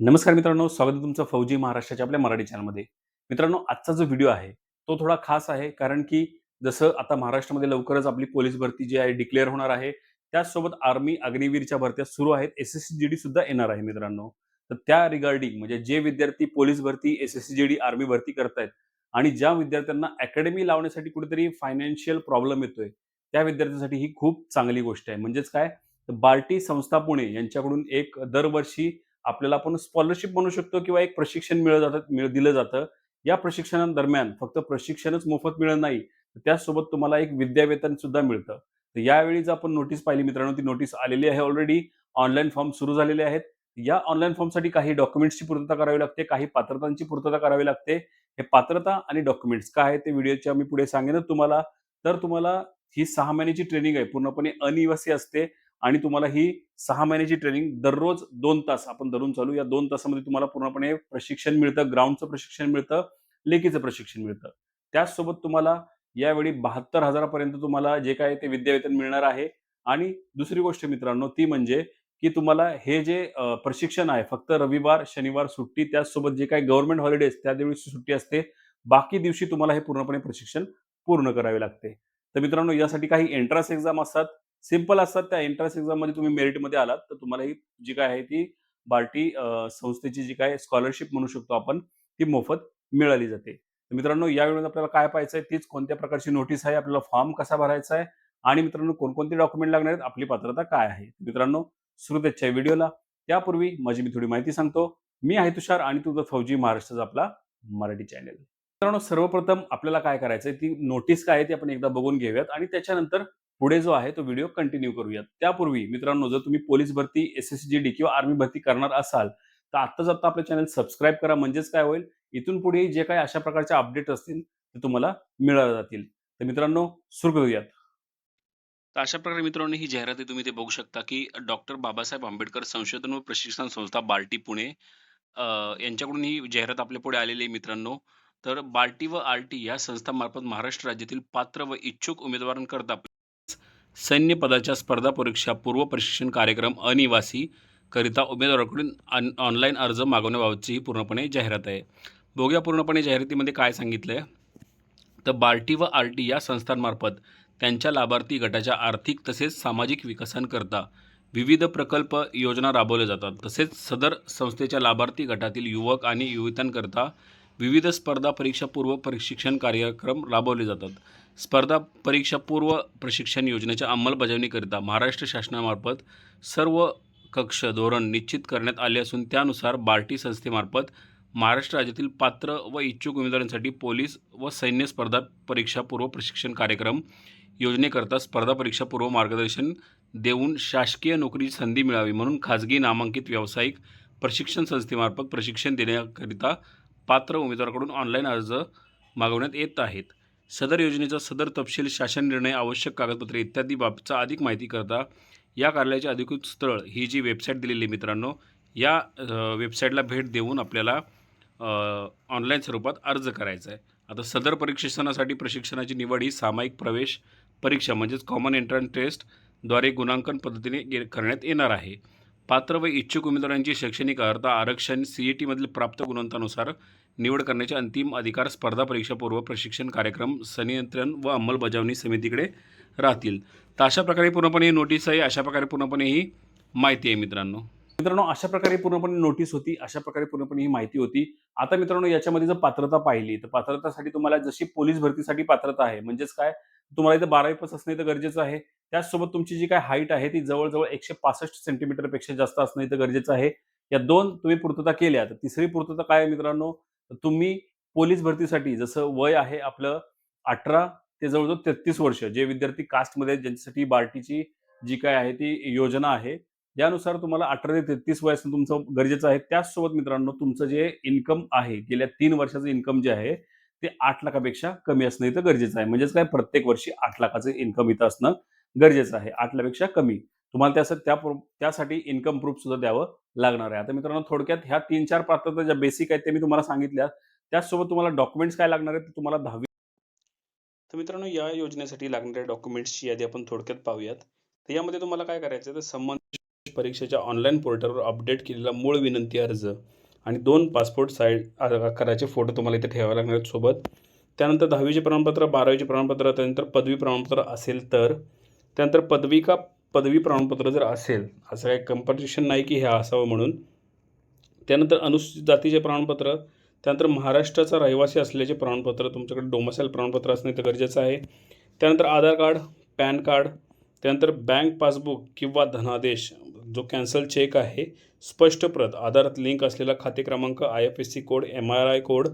नमस्कार मित्रांनो स्वागत आहे तुमचं फौजी महाराष्ट्राच्या आपल्या मराठी चॅनलमध्ये. मित्रांनो आजचा जो व्हिडिओ आहे तो थोडा खास आहे कारण की जसं आता महाराष्ट्रामध्ये लवकरच आपली पोलीस भरती जी आहे डिक्लेअर होणार आहे त्याचसोबत आर्मी अग्निवीरच्या भरत्या सुरू आहेत S S C G D सुद्धा येणार आहे मित्रांनो. तर त्या रिगार्डिंग म्हणजे जे विद्यार्थी पोलीस भरती S S C G D army भरती करतायत आणि ज्या विद्यार्थ्यांना अकॅडमी लावण्यासाठी कुठेतरी फायनान्शियल प्रॉब्लेम येतोय त्या विद्यार्थ्यांसाठी ही खूप चांगली गोष्ट आहे. म्हणजेच काय? तर बार्टी संस्था पुणे यांच्याकडून एक दरवर्षी आपल्याला आपण स्कॉलरशिप म्हणू शकतो किंवा एक प्रशिक्षण मिळत जातं मिळ दिलं जातं. या प्रशिक्षणादरम्यान फक्त प्रशिक्षणच मोफत मिळत नाही त्याचसोबत तुम्हाला एक विद्यावेतन सुद्धा मिळतं. तर यावेळी जर आपण नोटीस पाहिली मित्रांनो ती नोटीस आलेली आहे ऑलरेडी ऑनलाईन फॉर्म सुरू झालेले आहेत. या ऑनलाईन फॉर्मसाठी काही डॉक्युमेंट्सची पूर्तता करावी लागते काही पात्रतांची पूर्तता करावी लागते. हे पात्रता आणि डॉक्युमेंट्स काय आहे ते व्हिडिओच्या मी पुढे सांगेनच तुम्हाला. तर तुम्हाला ही सहा महिन्याची ट्रेनिंग आहे. पूर्णपणे अनिवासी असते. आणि तुम्हाला ही सहा महिन्याची ट्रेनिंग दररोज दोन तास आपण धरून चालू. या दोन तासामध्ये तुम्हाला पूर्णपणे प्रशिक्षण मिळतं ग्राउंडचं प्रशिक्षण मिळतं लेखीचं प्रशिक्षण मिळतं. त्याचसोबत तुम्हाला यावेळी बहात्तर हजारापर्यंत तुम्हाला जे काय ते विद्यावेतन मिळणार आहे. आणि दुसरी गोष्ट मित्रांनो ती म्हणजे की तुम्हाला हे जे प्रशिक्षण आहे फक्त रविवार शनिवार सुट्टी त्याचसोबत जे काही गव्हर्नमेंट हॉलिडेज त्या दिवशी सुट्टी असते बाकी दिवशी तुम्हाला हे पूर्णपणे प्रशिक्षण पूर्ण करावे लागते. तर मित्रांनो यासाठी काही एंट्रन्स एक्झाम असतात सिंपल असतात त्या एंट्रन्स एक्झाममध्ये तुम्ही मेरिटमध्ये आलात तर तुम्हाला ही जी काय आहे ती बार्टी संस्थेची जी काय स्कॉलरशिप म्हणू शकतो आपण ती मोफत मिळाली जाते. तर मित्रांनो या वेळेला आपल्याला काय पाहायचं आहे तीच कोणत्या प्रकारची नोटीस आहे आपल्याला फॉर्म कसा भरायचा आहे आणि मित्रांनो कोणकोणते डॉक्युमेंट लागणार आहेत आपली पात्रता काय आहे? मित्रांनो सुरू व्हिडिओला. त्यापूर्वी माझी मी थोडी माहिती सांगतो. मी आहे तुषार आणि तुझं फौजी महाराष्ट्राचा आपला मराठी चॅनल. मित्रांनो सर्वप्रथम आपल्याला काय करायचं आहे ती नोटीस काय आहे ती आपण एकदा बघून घेऊयात आणि त्याच्यानंतर पुढे जो आहे तो व्हिडिओ कंटिन्यू करूयात. त्यापूर्वी मित्रांनो जर तुम्ही पोलीस भरती एस एस जी डी किंवा आर्मी भरती करणार असाल तर आत्ताच आत्ता आपलं चॅनल सबस्क्राईब करा. म्हणजेच काय होईल? इथून पुढे जे काही अशा प्रकारचे अपडेट असतील ते तुम्हाला मिळाले जातील. तर मित्रांनो सुरू करूयात. तर अशा प्रकारे मित्रांनो ही जाहिरात आहे तुम्ही ते बघू शकता की डॉक्टर बाबासाहेब आंबेडकर संशोधन व प्रशिक्षण संस्था बार्टी पुणे यांच्याकडून ही जाहिरात आपल्या पुढे आलेली आहे मित्रांनो. तर बार्टी व आरटी या संस्थांमार्फत महाराष्ट्र राज्यातील पात्र व इच्छुक उमेदवारांकरता सैन्य पदाच्या स्पर्धा परीक्षा पूर्व प्रशिक्षण कार्यक्रम अनिवासी करिता उमेदवाराकडून ऑन ऑनलाईन अर्ज मागवण्याबाबतची ही पूर्णपणे जाहिरात आहे. बघूया पूर्णपणे जाहिरातीमध्ये काय सांगितलं आहे तर बार्टी व आर टी या संस्थांमार्फत त्यांच्या लाभार्थी गटाच्या आर्थिक तसेच सामाजिक विकासांकरता विविध प्रकल्प योजना राबवल्या जातात. तसेच सदर संस्थेच्या लाभार्थी गटातील युवक आणि युवतांकरता विविध स्पर्धा परीक्षा पूर्व प्रशिक्षण कार्यक्रम राबवले जातात. स्पर्धा परीक्षा पूर्व प्रशिक्षण योजनेच्या अंमलबजावणीकरिता महाराष्ट्र शासनामार्फत सर्व कक्ष धोरण निश्चित करण्यात आले असून त्यानुसार बार्टी संस्थेमार्फत महाराष्ट्र राज्यातील पात्र व इच्छुक उमेदवारांसाठी पोलीस व सैन्य स्पर्धा परीक्षा पूर्व प्रशिक्षण कार्यक्रम योजनेकरता स्पर्धा परीक्षा पूर्व मार्गदर्शन देऊन शासकीय नोकरीची संधी मिळावी म्हणून खाजगी नामांकित व्यावसायिक प्रशिक्षण संस्थेमार्फत प्रशिक्षण देण्याकरिता पात्र उमेदवाराकडून ऑनलाईन अर्ज मागवण्यात येत आहेत. सदर योजनेचा सदर तपशील शासन निर्णय आवश्यक कागदपत्रे इत्यादी बाबचा अधिक माहिती करता या कार्यालयाचे अधिकृत स्थळ ही जी वेबसाईट दिलेली आहे मित्रांनो या वेबसाईटला भेट देऊन आपल्याला ऑनलाईन स्वरूपात अर्ज करायचा आहे. आता सदर परीक्षणासाठी प्रशिक्षणाची निवड ही सामायिक प्रवेश परीक्षा म्हणजेच कॉमन एंट्रन्स टेस्टद्वारे गुणांकन पद्धतीने करण्यात येणार आहे. पात्र व इच्छुक उमेदवारांची शैक्षणिक अर्हता आरक्षण सी ई टीमधील प्राप्त गुणवंतानुसार निवड करण्याचे अंतिम अधिकार स्पर्धा परीक्षापूर्व प्रशिक्षण कार्यक्रम संनियंत्रण व अंमलबजावणी समितीकडे राहतील. तर अशा प्रकारे पूर्णपणे ही नोटीस आहे. अशा प्रकारे पूर्णपणे ही माहिती आहे मित्रांनो. मित्रांनो अशा प्रकारे पूर्णपणे नोटीस होती. अशा प्रकारे पूर्णपणे ही माहिती होती. आता मित्रांनो याच्यामध्ये जर पात्रता पाहिली तर पात्रतासाठी तुम्हाला जशी पोलीस भरतीसाठी पात्रता आहे. म्हणजेच काय? तुम्हाला इथं बारावी पास असणं तर गरजेचं आहे. त्याचसोबत तुमची जी काय हाईट आहे ती जवळजवळ एकशे पासष्ट सेंटीमीटरपेक्षा जास्त असणं इथं गरजेचं आहे. या दोन तुम्ही पूर्तता केल्या तर तिसरी पूर्तता काय आहे मित्रांनो? तुम्ही पोलीस भरतीसाठी जसं वय आहे आपलं अठरा ते जवळजवळ तेहतीस वर्ष जे विद्यार्थी कास्टमध्ये ज्यांच्यासाठी बार्टीची जी काय आहे ती योजना आहे यानुसार तुम्हाला अठरा ते तेहतीस वय असणं तुमचं गरजेचं आहे. त्याचसोबत मित्रांनो तुमचं जे इन्कम आहे गेल्या तीन वर्षाचं इन्कम जे आहे ते आठ लाखापेक्षा कमी असणं इथं गरजेचं आहे. म्हणजेच काय? प्रत्येक वर्षी आठ लाखाचं इन्कम इथं असणं गरजेचं आहे आठ लाखापेक्षा कमी. तुम्हाला त्यासाठी त्या त्यासाठी इन्कम प्रूफ सुद्धा द्यावं लागणार आहे. आता मित्रांनो थोडक्यात ह्या तीन चार पात्रता ज्या बेसिक आहेत ते मी तुम्हाला सांगितल्या. त्याचसोबत तुम्हाला डॉक्युमेंट्स काय लागणार आहेत तुम्हाला दहावी तर मित्रांनो या योजनेसाठी लागणाऱ्या डॉक्युमेंट्सची यादी आपण थोडक्यात पाहूयात. तर यामध्ये तुम्हाला काय करायचं तर संबंधित परीक्षेच्या ऑनलाईन पोर्टलवर अपडेट केलेला मूळ विनंती अर्ज आणि दोन पासपोर्ट साईड आकाराचे फोटो तुम्हाला इथे ठेवावे लागणार आहेत सोबत. त्यानंतर दहावीचे प्रमाणपत्र बारावीचे प्रमाणपत्र त्यानंतर पदवी प्रमाणपत्र असेल तर त्यानंतर पदवी का पदवी प्रमाणपत्र जर असेल असं काही कंपटिशन नाही की हे असावं म्हणून. त्यानंतर अनुसूचित जातीचे प्रमाणपत्र त्यानंतर महाराष्ट्राचा रहिवासी असल्याचे प्रमाणपत्र तुमच्याकडे डोमसाईल प्रमाणपत्र असणे तर गरजेचं आहे. त्यानंतर आधार कार्ड पॅन कार्ड त्यानंतर बँक पासबुक किंवा धनादेश जो कॅन्सल चेक आहे स्पष्ट प्रत आधारात लिंक असलेला खाते क्रमांक I F S C code M R I code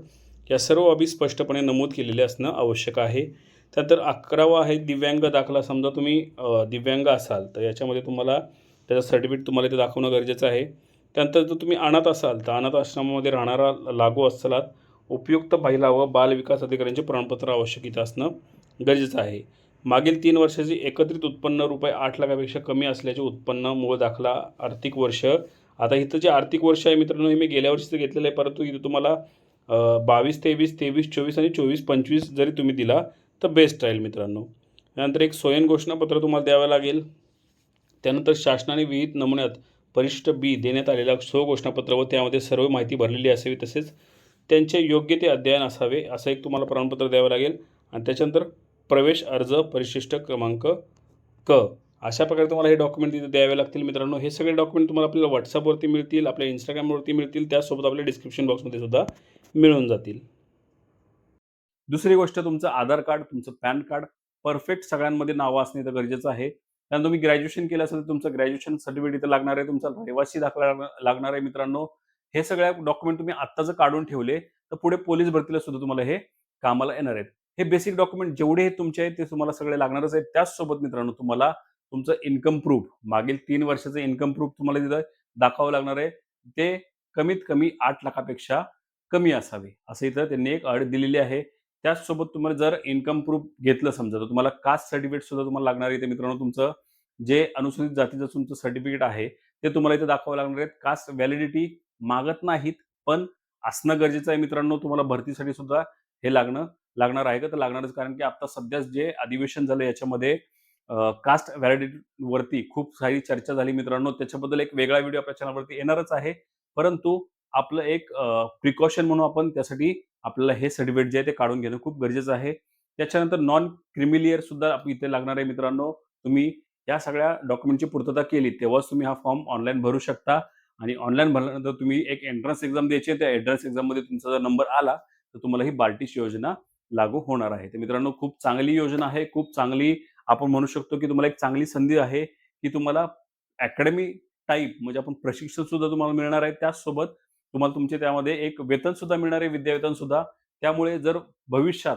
या सर्व बाबी स्पष्टपणे नमूद केलेले असणं आवश्यक आहे. त्यानंतर अकरावा आहे दिव्यांग दाखला. समजा तुम्ही दिव्यांग असाल तर याच्यामध्ये तुम्हाला त्याचं सर्टिफिकेट तुम्हाला इथे दाखवणं गरजेचं आहे. त्यानंतर जर तुम्ही अनाथ असाल तर अनाथ आश्रमामध्ये राहणारा लागू असलात उपयुक्त महिला व बाल विकास अधिकाऱ्यांचे प्रमाणपत्र आवश्यक इथं असणं गरजेचं आहे. मागील तीन वर्षाचे एकत्रित उत्पन्न रुपये आठ लाखापेक्षा कमी असल्याचे उत्पन्न मूळ दाखला आर्थिक वर्ष. आता इथं जे आर्थिक वर्ष आहे मित्रांनो हे मी गेल्या वर्षीचं घेतलेलं आहे परंतु इथं तुम्हाला बावीस तेवीस तेवीस चोवीस आणि चोवीस पंचवीस जरी तुम्ही दिला तर बेस्ट राहील मित्रांनो. त्यानंतर एक स्वयं घोषणापत्र तुम्हाला द्यावं लागेल. त्यानंतर शासनाने विहित नमुन्यात परिशिष्ट बी देण्यात आलेला स्वघोषणापत्र व त्यामध्ये सर्व माहिती भरलेली असावी तसेच त्यांचे योग्य ते अध्ययन असावे असं एक तुम्हाला प्रमाणपत्र द्यावं लागेल. आणि त्याच्यानंतर प्रवेश अर्ज परिशिष्ट क्रमांक क. अशा प्रकारे तुम्हाला हे डॉक्युमेंट तिथे द्यावे लागतील मित्रांनो. हे सगळे डॉक्युमेंट तुम्हाला आपल्याला व्हॉट्सअपवरती मिळतील आपल्या इंस्टाग्रामवरती मिळतील. त्यासोबत आपल्या डिस्क्रिप्शन बॉक्समध्ये सुद्धा मिळून जातील. दुसरी गोष्ट तुमचं आधार कार्ड तुमचं पॅन कार्ड परफेक्ट सगळ्यांमध्ये नावं असणे तर गरजेचं आहे. कारण तुम्ही ग्रॅज्युएशन केलं असेल तर तुमचं ग्रॅज्युएशन सर्टिफिकेट इथं लागणार आहे तुमचा रहिवासी दाखला लागणार आहे मित्रांनो. हे सगळ्या डॉक्युमेंट तुम्ही आत्ता जर काढून ठेवले तर पुढे पोलीस भरतीला सुद्धा तुम्हाला हे कामाला येणार आहेत. हे बेसिक डॉक्युमेंट जेवढे हे तुमचे आहेत ते तुम्हाला सगळे लागणारच आहेत. त्याचसोबत मित्रांनो तुम्हाला तुमचं इन्कम प्रूफ मागील तीन वर्षाचं इन्कम प्रूफ तुम्हाला तिथं दाखवावं लागणार आहे. ते कमीत कमी आठ लाखापेक्षा कमी असावे. असं इथं त्यांनी एक अट दिलेली आहे. त्याचसोबत तुम्हाला जर इन्कम प्रूफ घेतलं समजा तर तुम्हाला कास्ट सर्टिफिकेट सुद्धा तुम्हाला लागणार आहे. ते मित्रांनो तुमचं जे अनुसूचित जातीचं तुमचं सर्टिफिकेट आहे ते तुम्हाला इथे दाखवावं लागणार आहे कास्ट व्हॅलिडिटी मागत नाहीत पण असणं गरजेचं आहे मित्रांनो. तुम्हाला भरतीसाठी सुद्धा हे लागणं लागणार आहे का? तर लागणारच. कारण की आता सध्या जे अधिवेशन झालं याच्यामध्ये कास्ट व्हॅलिडिटी वरती खूप सारी चर्चा झाली मित्रांनो. त्याच्याबद्दल एक वेगळा व्हिडिओ आपल्या चॅनलवरती येणारच आहे. परंतु आपलं एक प्रिकॉशन म्हणून आपण त्यासाठी आपल्याला हे सर्टिफिकेट जे आहे ते काढून घेणं खूप गरजेचं आहे. त्याच्यानंतर नॉन क्रिमिलियर सुद्धा इथे लागणार आहे मित्रांनो. तुम्ही या सगळ्या डॉक्युमेंटची पूर्तता केली तेव्हाच तुम्ही हा फॉर्म ऑनलाईन भरू शकता. आणि ऑनलाईन भरल्यानंतर तुम्ही एक एंट्रन्स एक्झाम द्यायची आहे त्या एंट्रन्स एक्झाममध्ये तुमचा जर नंबर आला तर तुम्हाला ही बार्टिश योजना लागू होणार आहे. तर मित्रांनो खूप चांगली योजना आहे. खूप चांगली आपण म्हणू शकतो की तुम्हाला एक चांगली संधी आहे की तुम्हाला अकॅडमी टाईप म्हणजे आपण प्रशिक्षण सुद्धा तुम्हाला मिळणार आहे. त्याचसोबत तुम्हाला तुमचे त्यामध्ये एक वेतन सुद्धा मिळणार आहे विद्यावेतन सुद्धा. त्यामुळे जर भविष्यात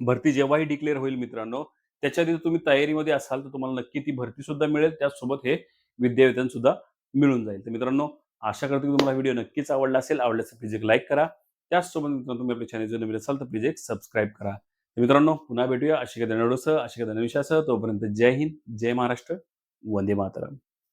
भरती जेव्हाही डिक्लेअर होईल मित्रांनो त्याच्या तिथे तुम्ही तयारीमध्ये असाल तर तुम्हाला नक्की ती भरती सुद्धा मिळेल. त्याचसोबत हे विद्यावेतन सुद्धा मिळून जाईल. तर मित्रांनो आशा करतो की तुम्हाला व्हिडिओ नक्कीच आवडला असेल. आवडल्यास प्लीज एक लाईक करा. त्याचसोबत मित्रांनो तुम्ही आपल्या चॅनल नवीन असाल तर प्लीज एक सबस्क्राईब करा. तर मित्रांनो पुन्हा भेटूया. अशी काही नवडोसह अशी काही विषयासह तोपर्यंत जय हिंद जय महाराष्ट्र. वंदे मातरम.